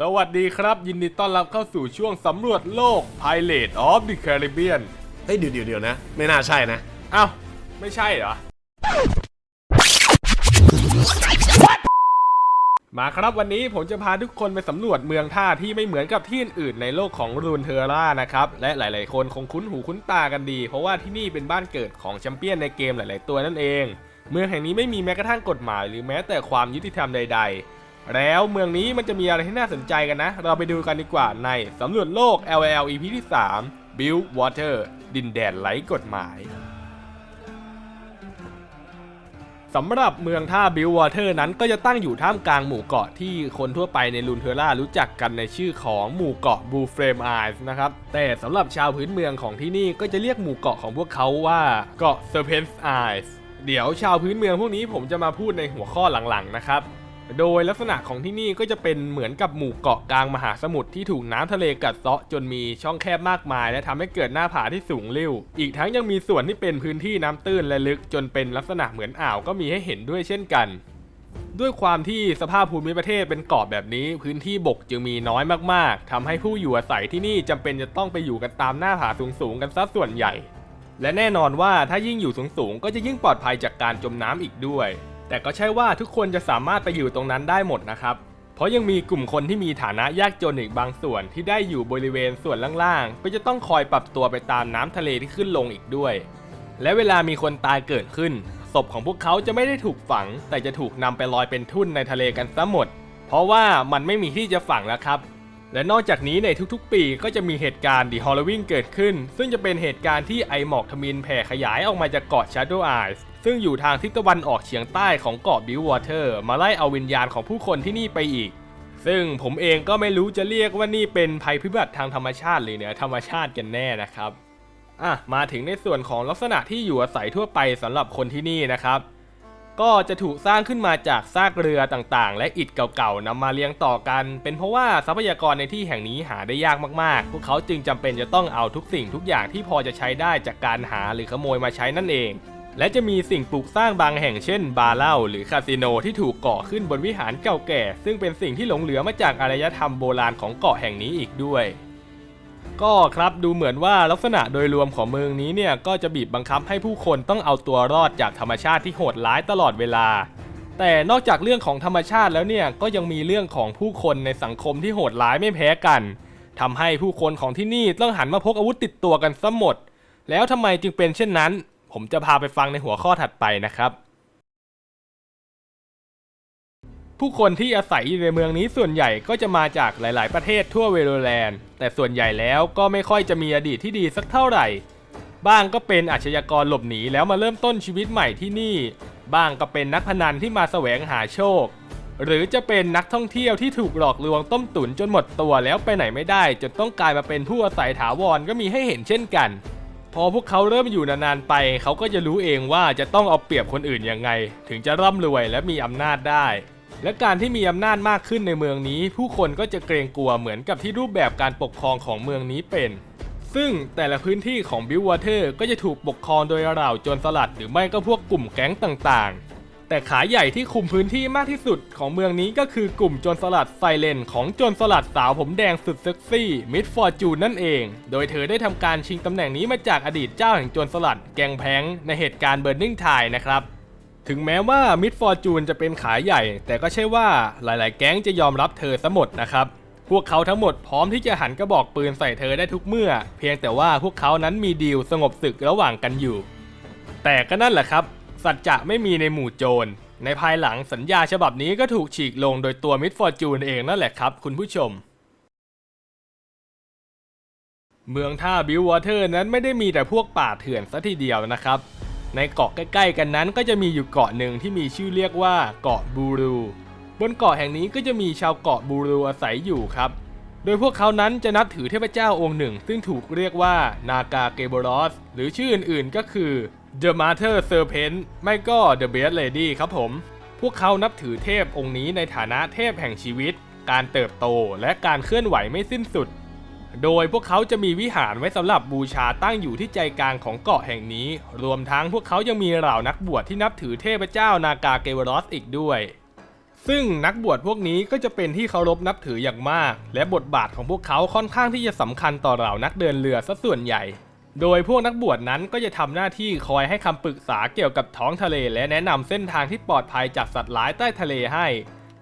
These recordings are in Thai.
สวัสดีครับ ยินดีต้อนรับเข้าสู่ช่วงสำรวจโลก Pilot of the Caribbean เฮ้ยเดี๋ยวเดี๋ยวเดี๋ยวนะ ไม่น่าใช่นะ เอ้า ไม่ใช่เหรอ มาครับวันนี้ผมจะพาทุกคนไปสำรวจเมืองท่าที่ไม่เหมือนกับที่อื่นๆในโลกของรูนเทอร่านะครับ และหลายๆ คนคงคุ้นหูคุ้นตากันดี เพราะว่าที่นี่เป็นบ้านเกิดของแชมเปี้ยนในเกมหลาย ๆ ตัวนั่นเอง เมืองแห่งนี้ไม่มีแม้กระทั่งกฎหมาย หรือแม้แต่ความยุติธรรมใด ๆ แล้วเมืองนี้มันจะมีอะไรที่น่าสนใจกันนะ เราไปดูกันดีกว่าในสำรวจโลก LL EP ที่ 3 Build Water ดินแดนไร้กฎหมายสำหรับเมืองท่าบิลวอเตอร์นั้นก็จะตั้งอยู่ท่ามกลางหมู่เกาะที่คนทั่วไปในลูนเทอร่ารู้จักกันในชื่อของหมู่เกาะบูเฟรมไอส์นะครับแต่สำหรับชาวพื้นเมืองของที่นี่ก็จะเรียกหมู่เกาะของพวกเขาว่าเกาะเซอร์เพนส์ไอส์เดี๋ยวชาวพื้นเมืองพวกนี้ผมจะมาพูดในหัวข้อหลังๆนะครับ โดยลักษณะของที่นี่ก็จะเป็นเหมือนกับหมู่เกาะกลางมหาสมุทรที่ถูกน้ำทะเลกัดเซาะจนมีช่องแคบมากมาย และทำให้เกิดหน้าผาที่สูงลิ่วอีกทั้งยังมีส่วนที่เป็นพื้นที่น้ำตื้นและลึกจนเป็นลักษณะเหมือนอ่าวก็มีให้เห็นด้วยเช่นกัน ด้วยความที่สภาพภูมิประเทศเป็นเกาะแบบนี้ พื้นที่บกจึงมีน้อยมากๆทำให้ผู้อยู่อาศัยที่นี่จำเป็นจะต้องไปอยู่กันตามหน้าผาสูงๆกันซะส่วนใหญ่ และแน่นอนว่าถ้ายิ่งอยู่สูงๆก็จะยิ่งปลอดภัยจากการจมน้ำอีกด้วย แต่ก็ใช่ว่าทุกคนจะสามารถไปอยู่ตรงนั้นได้หมดนะครับ เพราะยังมีกลุ่มคนที่มีฐานะยากจนอีกบางส่วนที่ได้อยู่บริเวณส่วนล่างๆ ก็จะต้องคอยปรับตัวไปตามน้ำทะเลที่ขึ้นลงอีกด้วย และเวลามีคนตายเกิดขึ้น ศพของพวกเขาจะไม่ได้ถูกฝัง แต่จะถูกนำไปลอยเป็นทุ่นในทะเลกันซะหมด เพราะว่ามันไม่มีที่จะฝังแล้วครับ และนอกจากนี้ในทุกๆ ปีก็จะมีเหตุการณ์ The Halloween เกิดขึ้น ซึ่งจะเป็นเหตุการณ์ที่ไอหมอกทมินแผ่ขยายออกมาจากเกาะ Shadow Isles ซึ่งอยู่ทางทิศตะวันออกเฉียงใต้ของเกาะ Bill Water มาไล่เอาวิญญาณของผู้คนที่นี่ไปอีก ซึ่งผมเองก็ไม่รู้จะเรียกว่านี่เป็นภัยพิบัติทางธรรมชาติหรือเหนือธรรมชาติกันแน่นะครับอะมาถึงในส่วนของลักษณะที่อยู่อาศัยทั่วไปสำหรับคนที่นี่นะครับ ก็จะถูกสร้างขึ้นมาจากซากเรือต่างๆ และอิฐเก่าๆนำมาเรียงต่อกัน เป็นเพราะว่าทรัพยากรในที่แห่งนี้หาได้ยากมากๆ พวกเขาจึงจำเป็นจะต้องเอาทุกสิ่งทุกอย่างที่พอจะใช้ได้จากการหาหรือขโมยมาใช้นั่นเองและจะมีสิ่งปลูกสร้างบางแห่งเช่น บาร์เล้าหรือคาสิโนที่ถูกก่อขึ้นบนวิหารเก่าแก่ ซึ่งเป็นสิ่งที่หลงเหลือมาจากอารยธรรมโบราณของเกาะแห่งนี้อีกด้วย ก็ครับดูเหมือนว่าลักษณะโดยรวมของเมืองนี้เนี่ยก็จะบีบบังคับให้ผู้คนต้องเอาตัวรอดจากธรรมชาติที่โหดร้ายตลอดเวลา แต่นอกจากเรื่องของธรรมชาติแล้วเนี่ยก็ยังมีเรื่องของผู้คนในสังคมที่โหดร้ายไม่แพ้กันทำให้ผู้คนของที่นี่ต้องหันมาพกอาวุธติดตัวกันซะหมด แล้วทำไมจึงเป็นเช่นนั้น ผมจะพาไปฟังในหัวข้อถัดไปนะครับ ผู้คนที่อาศัยอยู่ในเมืองนี้ส่วนใหญ่ก็จะมาจากหลาย ๆ ประเทศทั่วเวโรแลนด์ แต่ส่วนใหญ่แล้วก็ไม่ค่อยจะมีอดีตที่ดีสักเท่าไหร่ บ้างก็เป็นอาชญากรหลบหนีแล้วมาเริ่มต้นชีวิตใหม่ที่นี่ บ้างก็เป็นนักพนันที่มาแสวงหาโชค หรือจะเป็นนักท่องเที่ยวที่ถูกหลอกลวงต้มตุ๋นจนหมดตัวแล้วไปไหนไม่ได้ จนต้องกลายมาเป็นผู้อาศัยถาวรก็มีให้เห็นเช่นกัน พอพวกเขาเริ่มอยู่นานๆไป เขาก็จะรู้เองว่าจะต้องเอาเปรียบคนอื่นยังไง ถึงจะร่ำรวยและมีอำนาจได้ และการที่มีอำนาจมากขึ้นในเมืองนี้ ผู้คนก็จะเกรงกลัวเหมือนกับที่รูปแบบการปกครองของเมืองนี้เป็น ซึ่งแต่ละพื้นที่ของบิววอเตอร์ก็จะถูกปกครองโดยเหล่าโจรสลัดหรือไม่ก็พวกกลุ่มแก๊งต่างๆ แต่ขาใหญ่ที่คุมพื้นที่มากที่สุดของเมืองนี้ก็คือกลุ่มโจรสลัดไซเลนของโจรสลัดสาวผมแดงสุดเซ็กซี่มิดฟอร์จูนนั่นเอง โดยเธอได้ทำการชิงตำแหน่งนี้มาจากอดีตเจ้าแห่งโจรสลัดแกงแพงในเหตุการณ์เบิร์นนิ่งไทนะครับ ถึงแม้ว่ามิดฟอร์จูนจะเป็นขายใหญ่ แต่ก็ใช่ว่าหลายๆ แก๊งจะยอมรับเธอซะหมดนะครับ พวกเขาทั้งหมดพร้อมที่จะหันกระบอกปืนใส่เธอได้ทุกเมื่อ เพียงแต่ว่าพวกเขานั้นมีดีลสงบศึกระหว่างกันอยู่ แต่ก็นั่นแหละครับ สัจจะไม่มีในหมู่โจร ในภายหลังสัญญาฉบับนี้ก็ถูกฉีกลงโดยตัวมิดฟอร์จูนเองนั่นแหละครับคุณผู้ชมเมืองท่าบิววอเตอร์นั้นไม่ได้มีแต่พวกป่าเถื่อนซะทีเดียวนะครับ ในเกาะใกล้ ๆ กันนั้นก็จะมีอยู่เกาะหนึ่งที่มีชื่อเรียกว่าเกาะบูรู บนเกาะแห่งนี้ก็จะมีชาวเกาะบูรูอาศัยอยู่ครับ โดยพวกเขานั้นจะนับถือเทพเจ้าองค์หนึ่ง ซึ่งถูกเรียกว่านากาเกโบรอสหรือชื่ออื่นๆก็คือ The Mother Serpent ไม่ก็ The Beast Lady ครับผม พวกเขานับถือเทพองค์นี้ในฐานะเทพแห่งชีวิต การเติบโตและการเคลื่อนไหวไม่สิ้นสุด โดยพวกเขาจะมีวิหารไว้สำหรับบูชาตั้งอยู่ที่ใจกลางของเกาะแห่งนี้ รวมทั้งพวกเขายังมีเหล่านักบวชที่นับถือเทพเจ้านากาเกวรอสอีกด้วย ซึ่งนักบวชพวกนี้ก็จะเป็นที่เคารพนับถืออย่างมาก และบทบาทของพวกเขาค่อนข้างที่จะสำคัญต่อเหล่านักเดินเรือซะส่วนใหญ่ โดยพวกนักบวชนั้นก็จะทำหน้าที่คอยให้คำปรึกษาเกี่ยวกับท้องทะเล และแนะนำเส้นทางที่ปลอดภัยจากสัตว์ร้ายใต้ทะเลให้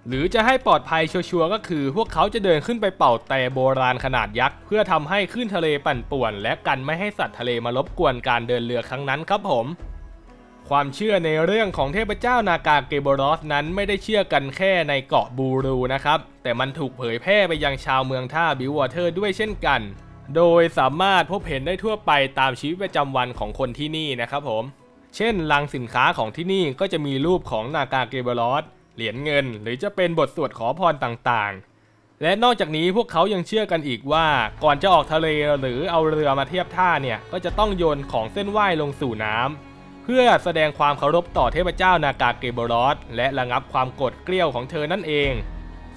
หรือจะให้ปลอดภัยชัวร์ก็คือ พวกเขาจะเดินขึ้นไปเป่าแต่โบราณขนาดยักษ์เพื่อทำให้คลื่นทะเลปั่นป่วน และกันไม่ให้สัตว์ทะเลมารบกวนการเดินเรือครั้งนั้นครับผม ความเชื่อในเรื่องของเทพเจ้านากาเกโบรอสนั้นไม่ได้เชื่อกันแค่ในเกาะบูรูนะครับ แต่มันถูกเผยแพร่ไปยังชาวเมืองท่าบิววอเตอร์ด้วยเช่นกัน โดยสามารถพบเห็นได้ทั่วไปตามชีวิตประจำวันของคนที่นี่นะครับผม เช่นลังสินค้าของที่นี่ก็จะมีรูปของนากาเกโบรอส เหรียญเงิน หรือจะเป็นบทสวดขอพรต่างๆ และนอกจากนี้พวกเขายังเชื่อกันอีกว่า ก่อนจะออกทะเลหรือเอาเรือมาเทียบท่าเนี่ยก็จะต้องโยนของเส้นไหว้ลงสู่น้ำเพื่อแสดงความเคารพต่อเทพเจ้านากาเกโบรอสและระงับความโกรธเกรี้ยวของเธอนั่นเอง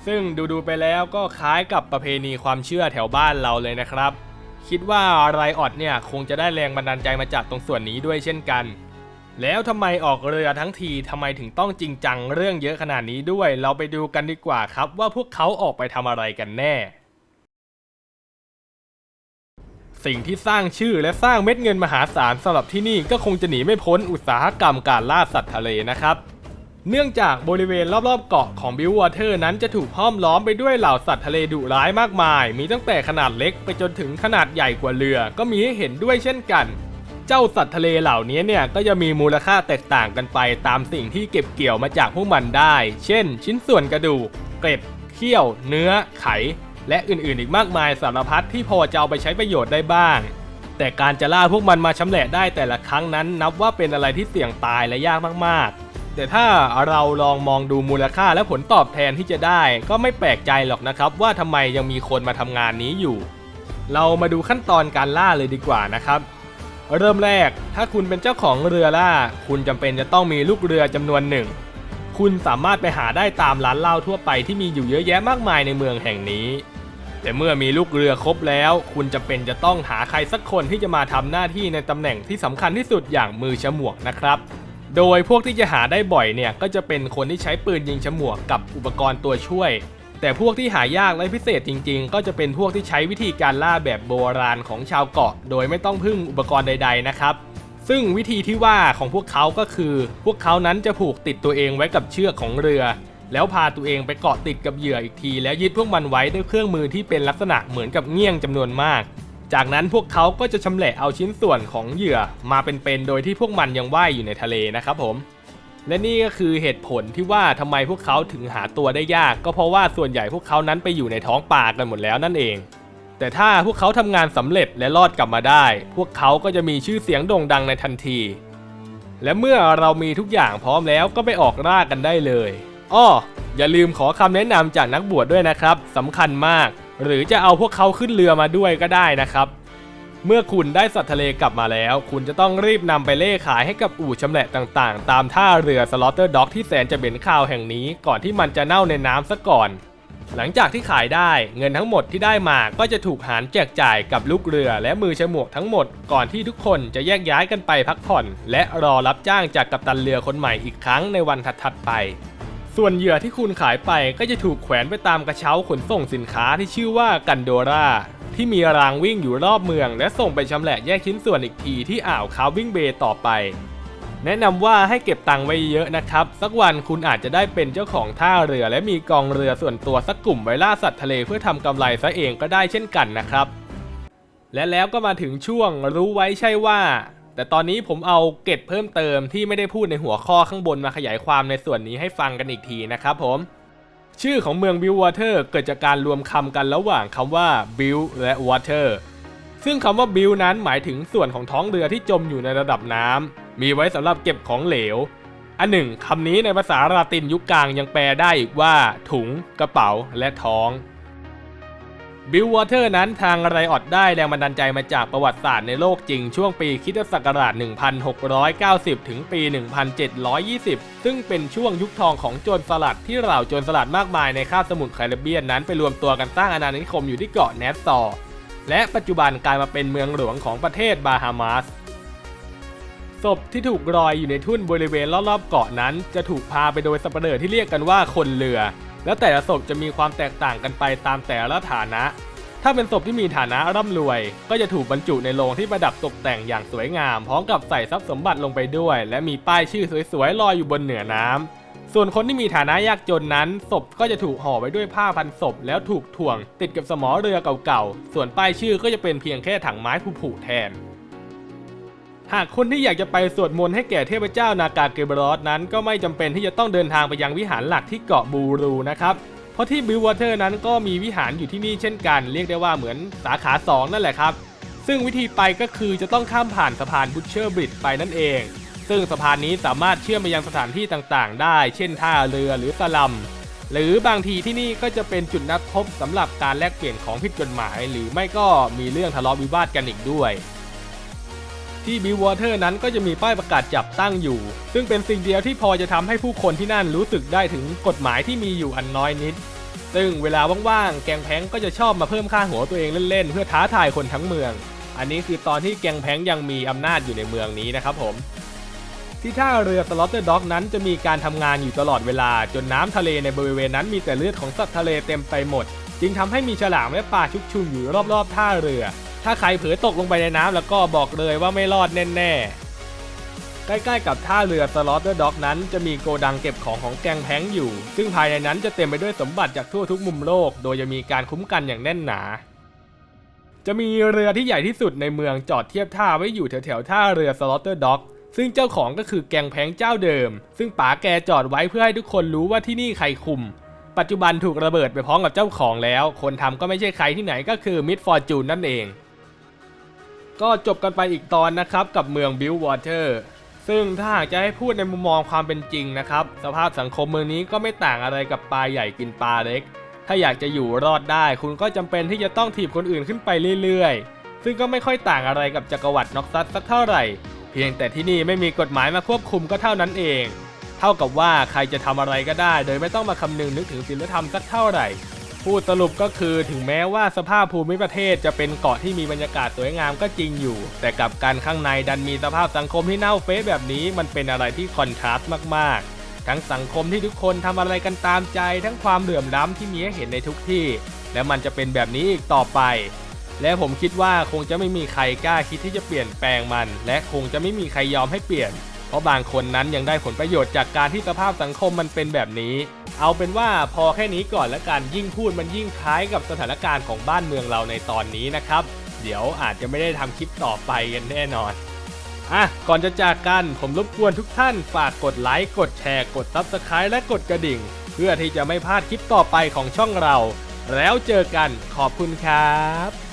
ซึ่งดูๆไปแล้วก็คล้ายกับประเพณีความเชื่อแถวบ้านเราเลยนะครับ คิดว่าไรออดเนี่ยคงจะได้แรงบันดาลใจมาจากตรงส่วนนี้ด้วยเช่นกัน แล้วทำไมออกเรือทั้งทีทำไมถึงต้องจริงจังเรื่องเยอะขนาดนี้ด้วย เราไปดูกันดีกว่าครับ ว่าพวกเขาออกไปทำอะไรกันแน่ สิ่งที่สร้างชื่อและสร้างเม็ดเงินมหาศาลสำหรับที่นี่ก็คงจะหนีไม่พ้นอุตสาหกรรมการล่าสัตว์ทะเลนะครับ เนื่องจากบริเวณรอบๆเกาะของบิววอเตอร์นั้นจะถูกห้อมล้อมไปด้วยเหล่าสัตว์ทะเลดุร้ายมากมาย มีตั้งแต่ขนาดเล็กไปจนถึงขนาดใหญ่กว่าเรือ ก็มีให้เห็นด้วยเช่นกัน เจ้าสัตว์ทะเลเหล่านี้เนี่ยก็จะมีมูลค่าแตกต่างกันไปตามสิ่งที่เก็บเกี่ยวมาจากพวกมันได้ เช่น ชิ้นส่วนกระดูก เกล็ด เขี้ยว เนื้อ ไข และอื่นๆ อีกมากมายสารพัดที่พอจะเอาไปใช้ประโยชน์ได้บ้าง แต่การจะล่าพวกมันมาชำแหละได้แต่ละครั้งนั้น นับว่าเป็นอะไรที่เสี่ยงตายและยากมากๆแต่ถ้าเราลองมองดูมูลค่าและผลตอบแทนที่จะได้ ก็ไม่แปลกใจหรอกนะครับ ว่าทำไมยังมีคนมาทำงานนี้อยู่ เรามาดูขั้นตอนการล่าเลยดีกว่านะครับ เริ่มแรก ถ้าคุณเป็นเจ้าของเรือล่า คุณจำเป็นจะต้องมีลูกเรือจำนวนหนึ่ง คุณสามารถไปหาได้ตามร้านเหล้าทั่วไปที่มีอยู่เยอะแยะมากมายในเมืองแห่งนี้ แต่เมื่อมีลูกเรือครบแล้ว คุณจำเป็นจะต้องหาใครสักคนที่จะมาทำหน้าที่ในตำแหน่งที่สำคัญที่สุดอย่างมือฉมวกนะครับโดยพวกที่จะหาได้บ่อยเนี่ยก็จะเป็นคนที่ใช้ปืนยิงฉมวกกับอุปกรณ์ตัวช่วย แต่พวกที่หายากและพิเศษจริง ๆ ก็จะเป็นพวกที่ใช้วิธีการล่าแบบโบราณของชาวเกาะ โดยไม่ต้องพึ่งอุปกรณ์ใด ๆ นะครับ ซึ่งวิธีที่ว่าของพวกเขาก็คือ พวกเขานั้นจะผูกติดตัวเองไว้กับเชือกของเรือ แล้วพาตัวเองไปเกาะติดกับเหยื่ออีกที แล้วยึดพวกมันไว้ด้วยเครื่องมือที่เป็นลักษณะเหมือนกับเงี้ยงจำนวนมาก จากนั้นพวกเขาก็จะชำแหละเอาชิ้นส่วนของเหยื่อมาเป็นๆโดยที่พวกมันยังว่ายอยู่ในทะเลนะครับผม และนี่ก็คือเหตุผลที่ว่าทำไมพวกเขาถึงหาตัวได้ยาก ก็เพราะว่าส่วนใหญ่พวกเขานั้นไปอยู่ในท้องป่ากันหมดแล้วนั่นเอง แต่ถ้าพวกเขาทำงานสำเร็จและรอดกลับมาได้ พวกเขาก็จะมีชื่อเสียงโด่งดังในทันที และเมื่อเรามีทุกอย่างพร้อมแล้วก็ไปออกล่ากันได้เลยอ้ออย่าลืมขอคำแนะนำจากนักบวชดด้วยนะครับสำคัญมาก หรือจะเอาพวกเขาขึ้นเรือมาด้วยก็ได้นะครับ เมื่อคุณได้สัตว์ทะเลกลับมาแล้ว คุณจะต้องรีบนำไปเล่ขายให้กับอู่ชำแหละต่างๆ ตามท่าเรือสลอตเตอร์ด็อกที่แสนจะเบ็นข่าวแห่งนี้ก่อนที่มันจะเน่าในน้ำซะก่อน หลังจากที่ขายได้เงินทั้งหมดที่ได้มาก็จะถูกหารแจกจ่ายกับลูกเรือและมือฉมวกทั้งหมด ก่อนที่ทุกคนจะแยกย้ายกันไปพักผ่อน และรอรับจ้างจากกัปตันเรือคนใหม่อีกครั้งในวันถัดๆไปส่วนเหยื่อที่คุณขายไปก็จะถูกแขวนไปตามกระเช้าขนส่งสินค้าที่ชื่อว่ากันโดรา ที่มีรางวิ่งอยู่รอบเมือง และส่งไปชำแหละแยกชิ้นส่วนอีกทีที่อ่าวคาวิ่งเบย์ต่อไป แนะนำว่าให้เก็บตังค์ไว้เยอะนะครับ สักวันคุณอาจจะได้เป็นเจ้าของท่าเรือ และมีกองเรือส่วนตัวสักกลุ่มไว้ล่าสัตว์ทะเลเพื่อทำกำไรซะเองก็ได้เช่นกันนะครับ และแล้วก็มาถึงช่วงรู้ไว้ใช่ว่า แต่ตอนนี้ผมเอาเก็ดเพิ่มเติมที่ไม่ได้พูดในหัวข้อข้างบนมาขยายความในส่วนนี้ให้ฟังกันอีกทีนะครับผม ชื่อของเมืองบิลวอเตอร์เกิดจากการรวมคำกันระหว่างคำว่าบิลและวอเตอร์ซึ่งคำว่าบิลนั้นหมายถึงส่วนของท้องเรือที่จมอยู่ในระดับน้ำมีไว้สำหรับเก็บของเหลว อันหนึ่งคำนี้ในภาษาลาตินยุคกลางยังแปลได้อีกว่า ถุง กระเป๋า และท้อง บิลวอเตอร์นั้นทางไรออดได้แรงบันดาลใจมาจากประวัติศาสตร์ในโลกจริงช่วงปีคิตศักราช 1690 ถึงปี 1720 ซึ่งเป็นช่วงยุคทองของโจรสลัดที่เหล่าโจรสลัดมากมายในคาบสมุทรแคริบเบียนนั้นไปรวมตัวกันสร้างอาณานิคมอยู่ที่เกาะแนสซอและปัจจุบันกลายมาเป็นเมืองหลวงของประเทศบาฮามาสศพที่ถูกรอยอยู่ในทุ่นบริเวณรอบๆเกาะนั้น จะถูกพาไปโดยสัปเหร่อที่เรียกกันว่าคนเรือ แล้วแต่ละศพจะมีความแตกต่างกันไปตามแต่ละฐานะ ถ้าเป็นศพที่มีฐานะร่ำรวย ก็จะถูกบรรจุในโลงที่ประดับตกแต่งอย่างสวยงาม พร้อมกับใส่ทรัพย์สมบัติลงไปด้วย และมีป้ายชื่อสวยๆลอยอยู่บนเหนือน้ำส่วนคนที่มีฐานะยากจนนั้น ศพก็จะถูกห่อไว้ด้วยผ้าพันศพ แล้วถูกถ่วง ติดกับสมอเรือเก่าๆ ส่วนป้ายชื่อก็จะเป็นเพียงแค่ถังไม้ผุๆแทน หากคนที่อยากจะไปสวดมนต์ให้แก่เทพเจ้านากาเกเบรอสนั้นก็ไม่จำเป็นที่จะต้องเดินทางไปยังวิหารหลักที่เกาะบูรูนะครับ เพราะที่บิววอเตอร์นั้นก็มีวิหารอยู่ที่นี่เช่นกัน เรียกได้ว่าเหมือนสาขา 2 นั่นแหละครับ ซึ่งวิธีไปก็คือจะต้องข้ามผ่านสะพานบุชเชอร์บริดไปนั่นเอง ซึ่งสะพานนี้สามารถเชื่อมไปยังสถานที่ต่างๆ ได้ เช่นท่าเรือหรือสลัมหรือบางทีที่นี่ก็จะเป็นจุดนัดพบสำหรับการแลกเปลี่ยนของผิดกฎหมาย หรือไม่ก็มีเรื่องทะเลาะวิวาทกันอีกด้วย ที่บิววอเตอร์นั้นก็จะมีป้ายประกาศจับตั้งอยู่ ซึ่งเป็นสิ่งเดียวที่พอจะทำให้ผู้คนที่นั่นรู้สึกได้ถึงกฎหมายที่มีอยู่อันน้อยนิด ซึ่งเวลาว่างๆ แกงแพงก็จะชอบมาเพิ่มค่าหัวตัวเองเล่นๆ เพื่อท้าทายคนทั้งเมือง อันนี้คือตอนที่แกงแพงยังมีอำนาจอยู่ในเมืองนี้นะครับผม ที่ท่าเรือสล็อตเตอร์ด็อกนั้นจะมีการทำงานอยู่ตลอดเวลา จนน้ำทะเลในบริเวณนั้นมีแต่เลือดของสัตว์ทะเลเต็มไปหมด จึงทำให้มีฉลามและปลาชุกชุมอยู่รอบๆท่าเรือ ถ้าใครเผลอตกลงไปในน้ำแล้วก็บอกเลยว่าไม่รอดแน่ๆ ใกล้ๆกับท่าเรือสล็อตเตอร์ด็อกนั้นจะมีโกดังเก็บของของแกงแพงอยู่ ซึ่งภายในนั้นจะเต็มไปด้วยสมบัติจากทั่วทุกมุมโลก โดยจะมีการคุ้มกันอย่างแน่นหนา จะมีเรือที่ใหญ่ที่สุดในเมืองจอดเทียบท่าไว้อยู่แถวๆท่าเรือสล็อตเตอร์ด็อกซึ่งเจ้าของก็คือแกงแพงเจ้าเดิม ซึ่งป๋าแกจอดไว้เพื่อให้ทุกคนรู้ว่าที่นี่ใครคุม ปัจจุบันถูกระเบิดไปพร้อมกับเจ้าของแล้ว คนทำก็ไม่ใช่ใครที่ไหนก็คือมิดฟอร์จูนนั่นเอง ก็จบกันไปอีกตอนนะครับกับเมืองบิลวอเตอร์ซึ่งถ้าหากจะให้พูดในมุมมองความเป็นจริงนะครับ สภาพสังคมเมืองนี้ก็ไม่ต่างอะไรกับปลาใหญ่กินปลาเล็ก ถ้าอยากจะอยู่รอดได้ คุณก็จำเป็นที่จะต้องถีบคนอื่นขึ้นไปเรื่อยๆ ซึ่งก็ไม่ค่อยต่างอะไรกับจักรวรรดิน็อกซัสสักเท่าไหร่ เพียงแต่ที่นี่ไม่มีกฎหมายมาควบคุมก็เท่านั้นเอง เท่ากับว่าใครจะทำอะไรก็ได้ โดยไม่ต้องมาคำนึงนึกถึงศีลธรรมสักเท่าไหร่ พูดสรุปก็คือถึงแม้ว่าสภาพภูมิประเทศจะเป็นเกาะที่มีบรรยากาศสวยงามก็จริงอยู่ แต่กับการข้างในดันมีสภาพสังคมที่เน่าเฟะแบบนี้ มันเป็นอะไรที่คอนทราสต์มากๆ ทั้งสังคมที่ทุกคนทำอะไรกันตามใจ ทั้งความเหลื่อมล้ำที่มีให้เห็นในทุกที่ และมันจะเป็นแบบนี้อีกต่อไป และผมคิดว่าคงจะไม่มีใครกล้าคิดที่จะเปลี่ยนแปลงมัน และคงจะไม่มีใครยอมให้เปลี่ยน เพราะบางคนนั้นยังได้ผลประโยชน์จากการที่สภาพสังคมมันเป็นแบบนี้ เอาเป็นว่าพอแค่นี้ก่อนละกันยิ่งพูดมันยิ่งคล้ายกับสถานการณ์ของบ้านเมืองเราในตอนนี้นะครับ เดี๋ยวอาจจะไม่ได้ทำคลิปต่อไปกันแน่นอนอะ ก่อนจะจากกันผมรบกวนทุกท่านฝากกดไลค์ กดแชร์ กด Subscribe และกดกระดิ่ง เพื่อที่จะไม่พลาดคลิปต่อไปของช่องเรา แล้วเจอกันขอบคุณครับ